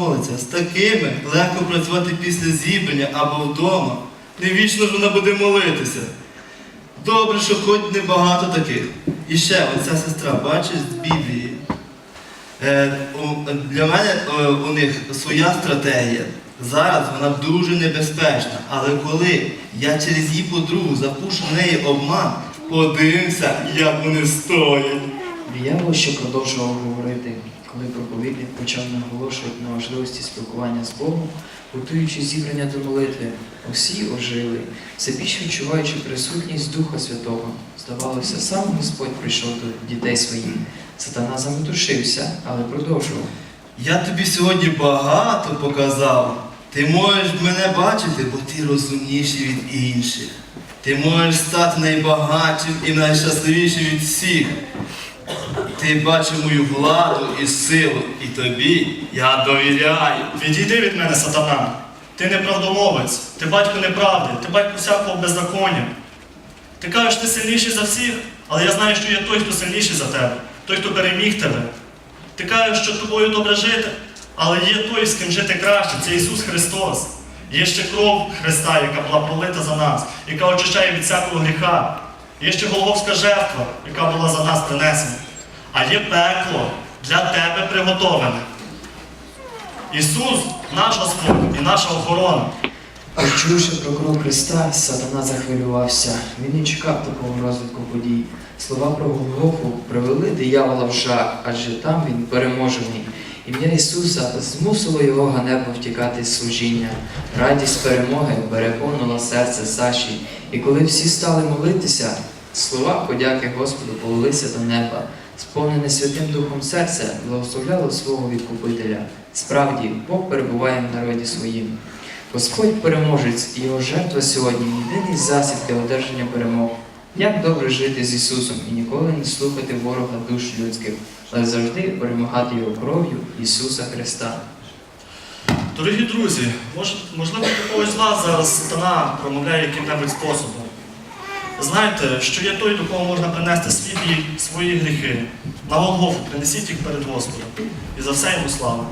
молиться, з такими легко працювати після зібрання або вдома. Не вічно ж вона буде молитися. Добре, що хоч небагато таких. І ще оця сестра, бачиш з Біблії. Е, у- для мене е, у них своя стратегія. Зараз вона дуже небезпечна. Але коли я через її подругу запушу в неї обман, подивимося, як вони стоять. Диявол ще продовжував говорити, коли проповідник почав наголошувати на важливості спілкування з Богом, готуючи зібрання до молитви. Усі ожили, все більше відчуваючи присутність Духа Святого. Здавалося, сам Господь прийшов до дітей своїх. Сатана заметушився, але продовжував. Я тобі сьогодні багато показав. Ти можеш мене бачити, бо ти розумніший від інших. Ти можеш стати найбагатшим і найщасливішим від всіх. Ти бачив мою владу і силу, і тобі я довіряю. Відійди від мене, сатана. Ти не правдомовець, ти батько неправди, ти батько всякого беззаконня. Ти кажеш, ти сильніший за всіх, але я знаю, що є той, хто сильніший за тебе, той, хто переміг тебе. Ти кажеш, що тобою добре жити, але є той, з ким жити краще, це Ісус Христос. Є ще кров Христа, яка була пролита за нас, яка очищає від всякого гріха. Є ще Голговська жертва, яка була за нас принесена. А є пекло для тебе приготовлене. Ісус наш Господь і наша охорона. Почувши про кров Христа, сатана захвилювався. Він не чекав такого розвитку подій. Слова про Голгофу привели диявола в жах, адже там він переможений. Ім'я Ісуса змусило його ганебно втікати з служіння. Радість перемоги переповнила серце Саші. І коли всі стали молитися, слова подяки Господу полилися до неба. Сповнене Святим Духом серце благословляло свого відкупителя. Справді, Бог перебуває в народі своїм. Господь переможець і його жертва сьогодні єдиний засіб для одержання перемог. Як добре жити з Ісусом і ніколи не слухати ворога душ людських, але завжди перемагати його кров'ю Ісуса Христа. Дорогі друзі, можливо, когось з вас зараз сатана промовляє яким-небудь способом. Знайте, що є той, до кого можна принести свій біль, свої гріхи. На Голгофу принесіть їх перед Господом. І за все йому слава.